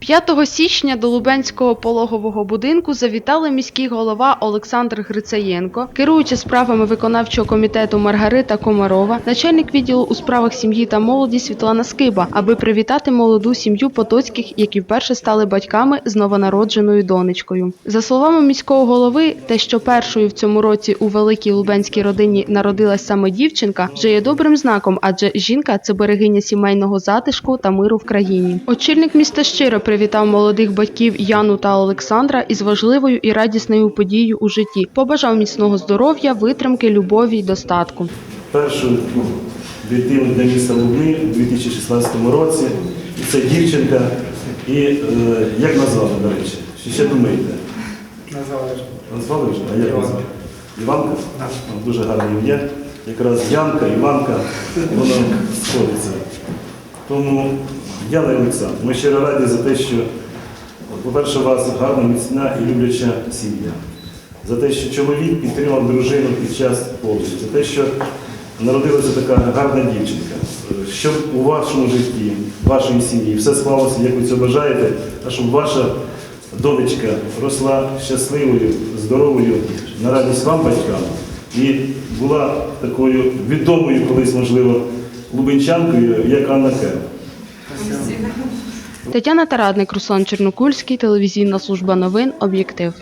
5 січня до Лубенського пологового будинку завітали міський голова Олександр Грицаєнко, керуюча справами виконавчого комітету Маргарита Комарова, начальник відділу у справах сім'ї та молоді Світлана Скиба, аби привітати молоду сім'ю Потоцьких, які вперше стали батьками з новонародженою донечкою. За словами міського голови, те, що першою в цьому році у великій лубенській родині народилась саме дівчинка, вже є добрим знаком, адже жінка це берегиня сімейного затишку та миру в країні. Очільник міста щиро привітав молодих батьків Яну та Олександра із важливою і радісною подією у житті. Побажав міцного здоров'я, витримки, любові й достатку. першу ну, дитину для міста Лубни у 2016 році. І це дівчинка. І е, як назвали, до речі? Чи ще думаєте? Назвали ж. Назвали вже? А як Іванка. назвали? Іванка? Так. Дуже гарне ім'я. Якраз Янка, Іванка, воно сходиться. Тому Яна Олександр, ми щиро раді за те, що, по-перше, у вас гарна, міцна і любляча сім'я. За те, що чоловік підтримав дружину під час пологів, за те, що народилася така гарна дівчинка. Щоб у вашому житті, в вашій сім'ї все склалося, як ви це бажаєте, а щоб ваша донечка росла щасливою, здоровою, на радість вам, батькам, і була такою відомою колись, можливо, лубенчанкою, як Анна Кер. Тетяна Тарадник, Руслан Чернокульський, телевізійна служба новин, об'єктив.